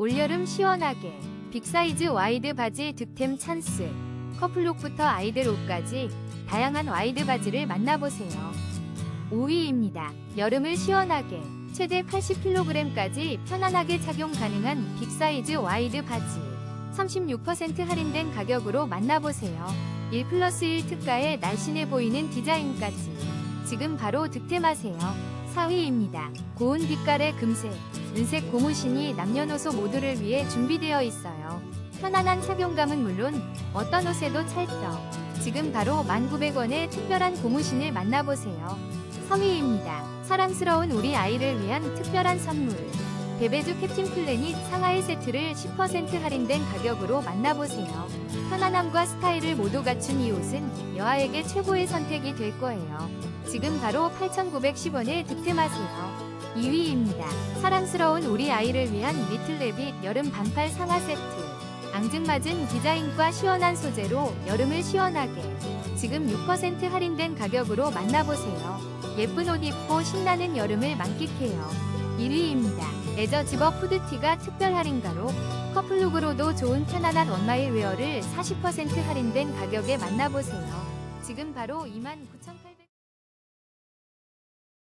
올여름 시원하게 빅사이즈 와이드 바지 득템 찬스 커플룩부터 아이들 옷까지 다양한 와이드 바지를 만나보세요. 5위입니다. 여름을 시원하게 최대 80kg까지 편안하게 착용 가능한 빅사이즈 와이드 바지 36% 할인된 가격으로 만나보세요. 1 플러스 1 특가에 날씬해 보이는 디자인까지 지금 바로 득템하세요. 4위입니다. 고운 빛깔의 금색, 은색 고무신이 남녀노소 모두를 위해 준비되어 있어요. 편안한 착용감은 물론 어떤 옷에도 찰떡. 지금 바로 1,900원의 특별한 고무신을 만나보세요. 3위입니다. 사랑스러운 우리 아이를 위한 특별한 선물. 베베주 캡틴 플래닛 상하이 세트를 10% 할인된 가격으로 만나보세요. 편안함과 스타일을 모두 갖춘 이 옷은 여아에게 최고의 선택이 될 거예요. 지금 바로 8,910원에 득템하세요. 2위입니다. 사랑스러운 우리 아이를 위한 리틀레빗 여름 반팔 상하 세트. 앙증맞은 디자인과 시원한 소재로 여름을 시원하게. 지금 6% 할인된 가격으로 만나보세요. 예쁜 옷 입고 신나는 여름을 만끽해요. 1위입니다. 레저 집업 후드티가 특별 할인가로 커플룩으로도 좋은 편안한 원마일 웨어를 40% 할인된 가격에 만나보세요. 지금 바로 29,800원